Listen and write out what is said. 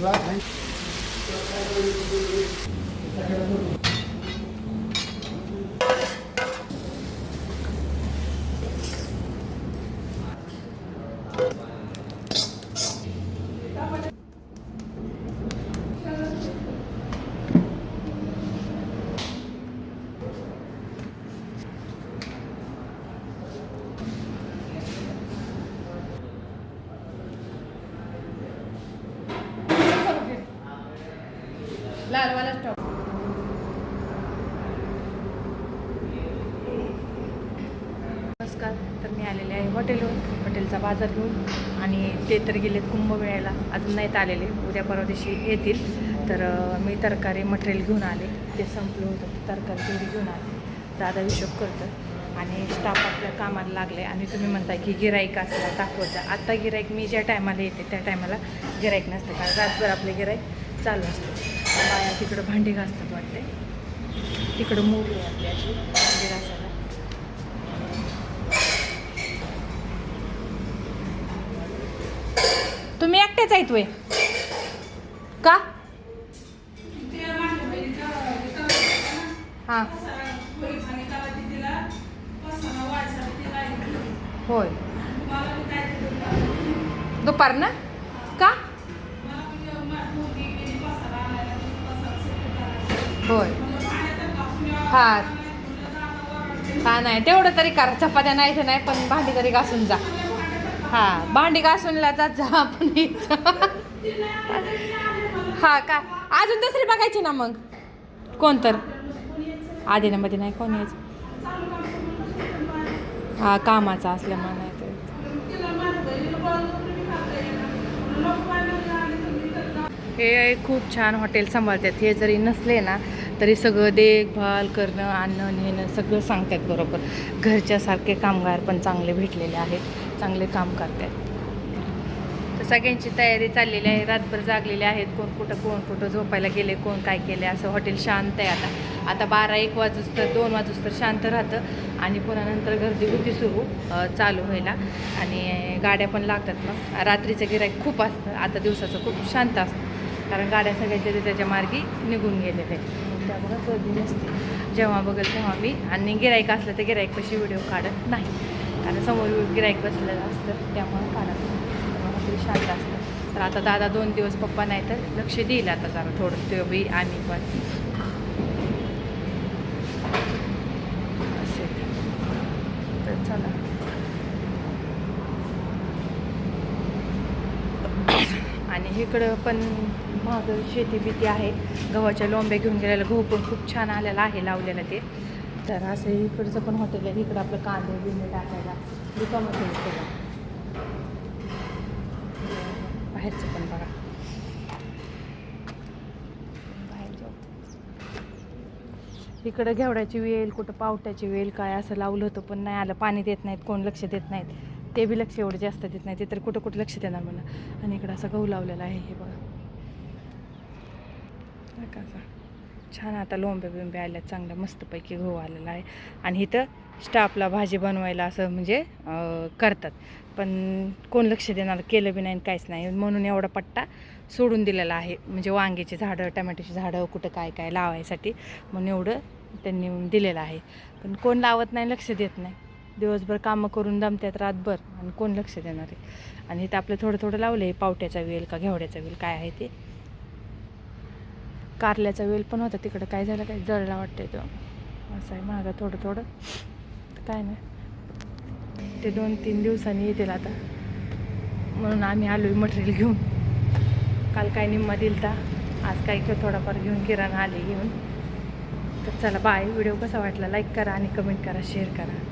ধন্যবাদ। लालवाला स्टॉप नमस्कार तर मी आलेले आहे हॉटेलवर हॉटेलचा बाजार घेऊन. आणि ते तर गेलेत कुंभमेळ्याला अजून नाहीत आलेले उद्या परवा दिवशी येतील. तर मी तरकारी मटेरियल घेऊन आले. ते संपलं होतं ते तरकारी तेवढी घेऊन आले. दादा हिशोब करतं. आणि स्टाफ आपल्या कामाला लागले. आणि तुम्ही म्हणताय की गिराईक असला दाखवायचा. आत्ता गिराईक मी ज्या टायमाला येते त्या टायमाला गिराईक नसतं. कारण रातभर आपले गिराईक चालू असतं. बाया तिकडं भांडी घासतात वाटते तिकडं मूग आहे अशी भांडी घासायला. तुम्ही एकटेच आहेत वे का? हां. होय. दुपार ना का? होय. हां हा नाही? तेवढं तरी करा. चपात्या नाही तर नाही पण भांडी तरी घासून जा. हा भांडी घासूनला जात जा आपण हां हा का? अजून दुसरी बघायची ना मग. कोण तर? आधी आधीनामध्ये नाही कोण यायचं? हा कामाचा असल्यामुळे नाही हे खूप छान हॉटेल सांभाळतात. हे जरी नसले ना तरी सगळं देखभाल करणं आणणं नेणं सगळं सांगतात बरोबर. घरच्यासारखे कामगार पण चांगले भेटलेले आहेत चांगले काम करतात. तर सगळ्यांची तयारी चाललेली आहे रातभर जागलेले आहेत कोण कुठं कोण कुठं झोपायला गेले कोण काय केले असं हॉटेल शांत आहे आता. आता बारा एक वाजूस तर दोन वाजूस तर शांत राहतं आणि पुन्हा नंतर गर्दी होती सुरू चालू व्हायला आणि गाड्या पण लागतात मग. रात्रीचं गिराईक खूप असतं आता दिवसाचं खूप शांत असतं. कारण गाड्या सगळ्याच्या ते त्याच्या मार्गी निघून गेलेल्या आहेत त्यामुळं गर्दी नसते जेव्हा बघेल तेव्हा मी. आणि गिराईक असलं तर गिराईकपाशी व्हिडिओ काढत नाही. कारण समोर गिराईक बसलेलं असतं त्यामुळं काढत नाही. शांत असतं. तर आता दादा दोन दिवस पप्पा नाही तर लक्ष देईल आता जरा थोडं. ते बी आम्ही पण. असे तर चला. आणि इकडं पण मागं शेती भीती आहे. गव्हाच्या लोंब्या घेऊन गेलेला गहू पण खूप छान आलेला आहे लावलेलं ते. तर असं इकडचं पण हॉटेल आहे इकडं आपलं कांदे बिंदे टाकायला दुकानं ठेवू. बाहेरचं पण बघा. इकडं घेवड्याची वेल कुठं पावट्याची वेल काय असं लावलं होतं पण नाही आलं. पाणी देत नाहीत कोण लक्ष देत नाहीत. ते बी लक्ष एवढं जास्त देत नाही ते तर कुठं कुठं लक्ष देणार मला आणि इकडं असं गहू लावलेला आहे हे बघा. बघा असा. छान आता लोंबे बिंबे आल्या चांगलं मस्तपैकी गहू आलेला आहे. आणि इथं स्टाफला भाजी बनवायला असं म्हणजे करतात. पण कोण लक्ष देणार? केलं बी नाही आणि काहीच नाही. म्हणून एवढा पट्टा सोडून दिलेला आहे. म्हणजे वांग्याची झाडं टमॅटोची झाडं कुठं काय काय लावायसाठी म्हणून एवढं त्यांनी दिलेलं आहे. पण कोण लावत नाही लक्ष देत नाही. दिवसभर कामं करून दमतात रातभर. आणि कोण लक्ष देणार आहे? आणि इथं आपलं थोडं थोडं लावलं आहे पावट्याचा वेल का घेवड्याचा वेल काय आहे ते. कारल्याचा वेल पण होता तिकडं. काय झालं काय जळला वाटतंय तो. असं आहे मागं थोडं थोडं. तर काय नाही. ते दोन तीन दिवसांनी येतील आता. म्हणून आम्ही आलो आहे मटेरियल घेऊन. काल काय निम्मा दिलता आज काय किंवा थोडाफार घेऊन किराणा आले घेऊन. तर चला बाय व्हिडिओ कसा वाटला? लाईक करा आणि कमेंट करा शेअर करा.